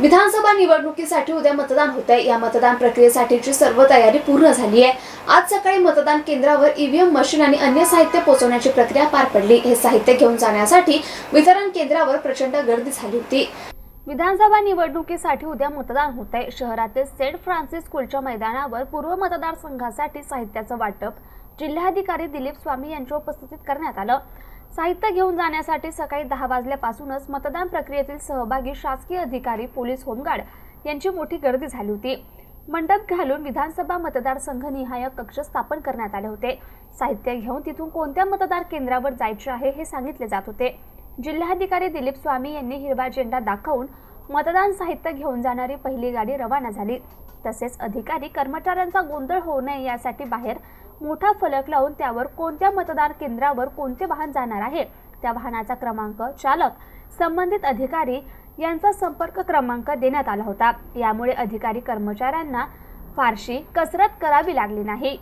विधानसभा निवडणुकीसाठी उद्या मतदान होत आहे या मतदान प्रक्रियेसाठीची सर्व तयारी पूर्ण झाली आहे. आज सकाळी मतदान केंद्रावर ईव्हीएम मशीन आणि अन्य साहित्य पोहोचवण्याची प्रक्रिया पार पडली. हे साहित्य घेऊन जाण्यासाठी वितरण केंद्रावर प्रचंड गर्दी झाली होती. विधानसभा निवडणुकीसाठी उद्या मतदान होत आहे शहरातील सेंट फ्रान्सिस स्कूलच्या मैदानावर पूर्व मतदारसंघासाठी साहित्याचं वाटप जिल्हाधिकारी दिलीप स्वामी यांच्या उपस्थितीत करण्यात आलं. साहित्य घेऊन जाण्यासाठी सकाळी दहा वाजल्यापासूनच मतदान प्रक्रियेतील सहभागी शासकीय अधिकारी पोलीस होमगार्ड यांची मोठी गर्दी झाली होती. मंडप घालून विधानसभा मतदारसंघ निहाय कक्ष स्थापन करण्यात आले होते. साहित्य घेऊन तिथून कोणत्या मतदार केंद्रावर जायचे आहे हे सांगितले जात होते. जिल्हाधिकारी दिलीप स्वामी यांनी हिरवा झेंडा दाखवून मतदान साहित्य घेऊन जाणारी पहिली गाडी रवाना झाली. तसेच अधिकारी कर्मचाऱ्यांचा गोंधळ होऊ नये यासाठी बाहेर मोठा फलक लावून त्यावर कोणत्या मतदान केंद्रावर कोणते वाहन जाणार आहे? त्या वाहनाचा क्रमांक चालक संबंधित अधिकारी यांचा संपर्क क्रमांक देण्यात आला होता. यामुळे अधिकारी कर्मचाऱ्यांना फारशी कसरत करावी लागली नाही.